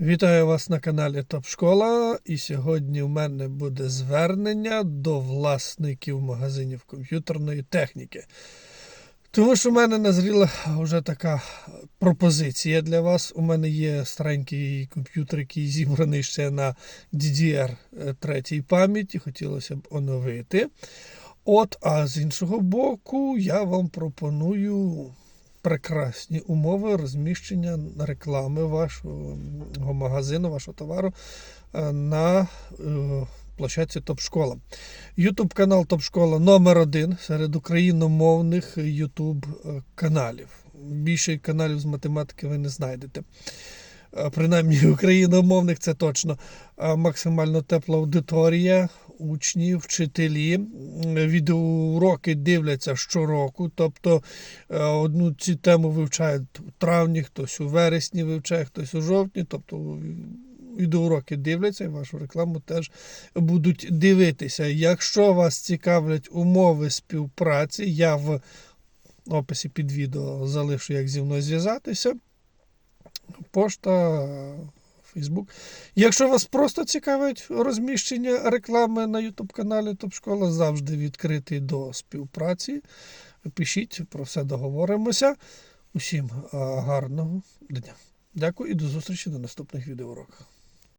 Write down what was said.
Вітаю вас на каналі Топ Школа. І сьогодні в мене буде звернення до власників магазинів комп'ютерної техніки. Тому що в мене назріла вже така пропозиція для вас. У мене є старенький комп'ютер, який зібраний ще на DDR 3 пам'яті, хотілося б оновити. От, а з іншого боку, я вам пропоную прекрасні умови розміщення реклами вашого магазину, вашого товару е, на е, площадці Топ-школа. Ютуб канал Топ-школа номер один серед україномовних Ютуб каналів. Більше каналів з математики ви не знайдете. Е, Принаймні україномовних це точно. Е, Максимально тепла аудиторія, учні, вчителі. Відеоуроки дивляться щороку. Тобто е, одну цю тему вивчають у травні, хтось у вересні вивчає, хтось у жовтні. Тобто відеоуроки дивляться і вашу рекламу теж будуть дивитися. Якщо вас цікавлять умови співпраці, я в описі під відео залишу, як зі мною зв'язатися. Пошта, Фейсбук. Якщо вас просто цікавить розміщення реклами на YouTube каналі Топ Школа, завжди відкритий до співпраці. Пишіть, про все договоримося. Усім гарного дня. Дякую і до зустрічі на наступних відеоуроках.